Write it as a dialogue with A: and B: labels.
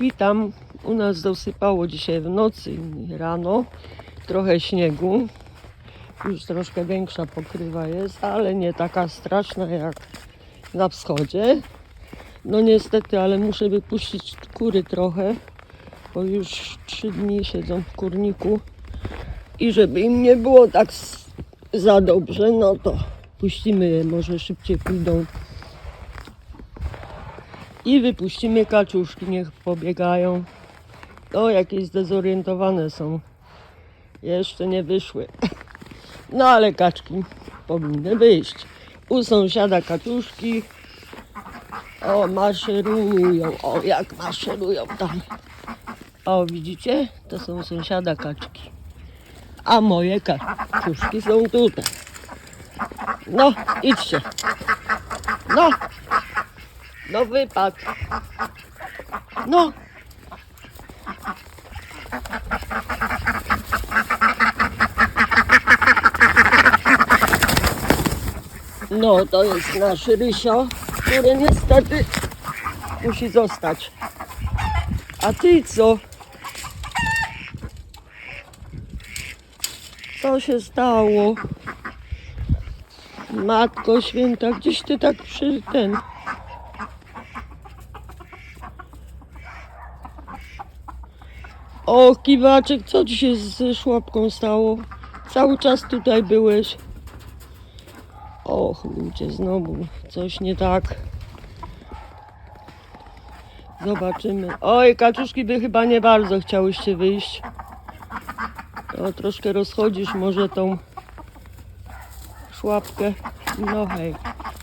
A: Witam. U nas dosypało dzisiaj w nocy i rano. Trochę śniegu. Już troszkę większa pokrywa jest, ale nie taka straszna jak na wschodzie. No niestety, ale muszę wypuścić kury trochę, bo już trzy dni siedzą w kurniku. I żeby im nie było tak za dobrze, no to puścimy je, może szybciej pójdą. I wypuścimy kaczuszki, niech pobiegają. O, jakieś zdezorientowane są. Jeszcze nie wyszły. No ale kaczki powinny wyjść. U sąsiada kaczuszki. O, maszerują. O, jak maszerują tam. O, widzicie? To są sąsiada kaczki. A moje kaczuszki są tutaj. No, idźcie. No. No wypad. No. No, to jest nasz Rysio, który niestety musi zostać. A ty co? Co się stało? Matko święta, gdzieś ty tak przy ten. O, kiwaczek, co ci się z szłapką stało? Cały czas tutaj byłeś. Och, ludzie, znowu coś nie tak. Zobaczymy. Oj, kaczuszki by chyba nie bardzo chciałyście wyjść. O, troszkę rozchodzisz może tą szłapkę. No hej.